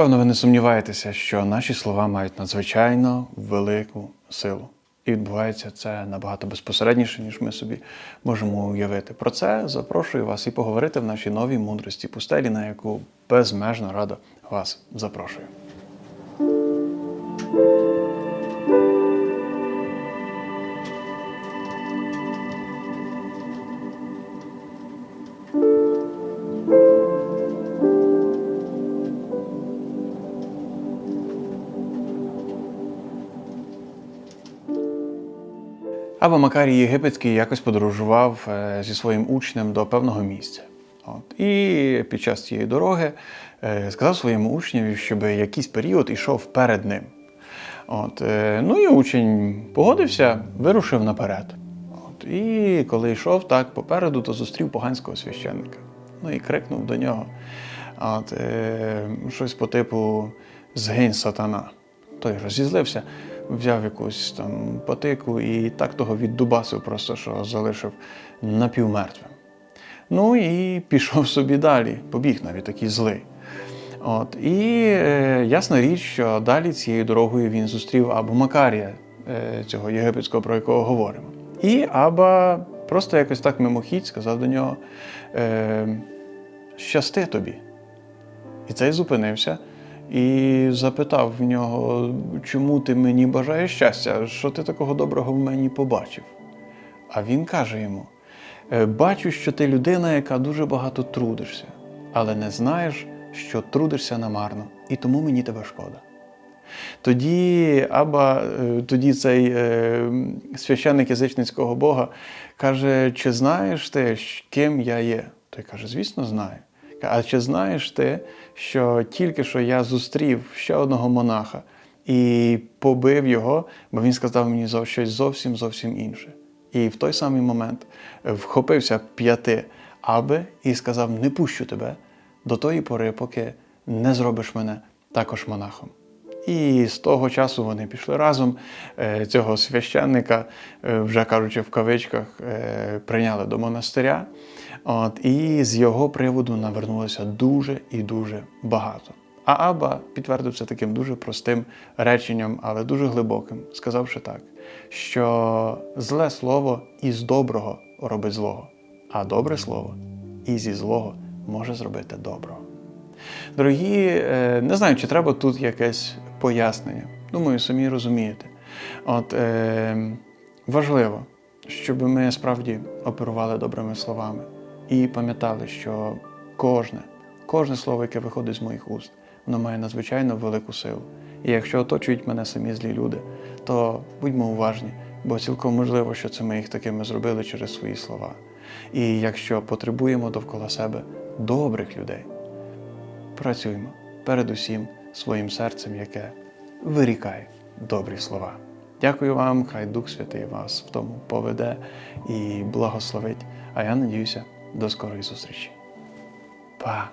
Певно, ви не сумніваєтеся, що наші слова мають надзвичайно велику силу. І відбувається це набагато безпосередніше, ніж ми собі можемо уявити. Про це запрошую вас і поговорити в нашій новій мудрості пустелі, на яку безмежно радо вас запрошую. Аба Макарій Єгипетський якось подорожував е, зі своїм учнем до певного місця. От. І під час цієї дороги е, сказав своєму учневі, щоб якийсь період ішов перед ним. От. е, Ну і учень погодився, вирушив наперед. От. І коли йшов так попереду, то зустрів поганського священника. Ну і крикнув до нього от, щось по типу Згинь сатана. Той розізлився, взяв якусь там потику і так того віддубасив, просто що залишив напівмертвим. Ну і пішов собі далі, побіг навіть такий злий. От, і е, ясна річ, що далі цією дорогою він зустрів Абу Макарія, е, цього єгипетського, про якого говоримо. І Аба просто якось так мимохідь сказав до нього: е, щасти тобі. І цей зупинився і запитав в нього, чому ти мені бажаєш щастя? Що ти такого доброго в мені побачив? А він каже йому: «Е, бачу, що ти людина, яка дуже багато трудишся, але не знаєш, що трудишся намарно, і тому мені тебе шкода. Тоді Аба, е, тоді цей е, священник язичницького Бога каже: Чи знаєш ти, ким я є? Той каже, звісно, знаю. А чи знаєш ти, що тільки що я зустрів ще одного монаха і побив його, бо він сказав мені щось зовсім зовсім інше. І в той самий момент е, вхопився п'яти аби і сказав: Не пущу тебе до тої пори, поки не зробиш мене також монахом. І з того часу вони пішли разом. Е, Цього священника, е, вже кажучи в кавичках, е, прийняли до монастиря. От, і з його приводу навернулося дуже і дуже багато. А Аба підтвердив це таким дуже простим реченням, але дуже глибоким, сказавши так, що зле слово із доброго робить злого, а добре слово і зі злого може зробити доброго. Дорогі, не знаю, чи треба тут якесь пояснення. Думаю, самі розумієте. От е, важливо, щоб ми справді оперували добрими словами і пам'ятали, що кожне, кожне слово, яке виходить з моїх уст, воно має надзвичайно велику силу. І якщо оточують мене самі злі люди, то будьмо уважні, бо цілком можливо, що це ми їх такими зробили через свої слова. І якщо потребуємо довкола себе добрих людей, працюємо передусім своїм серцем, яке вирікає добрі слова. Дякую вам, хай Дух Святий вас в тому поведе і благословить. А я надіюся, до скорої зустрічі. Па!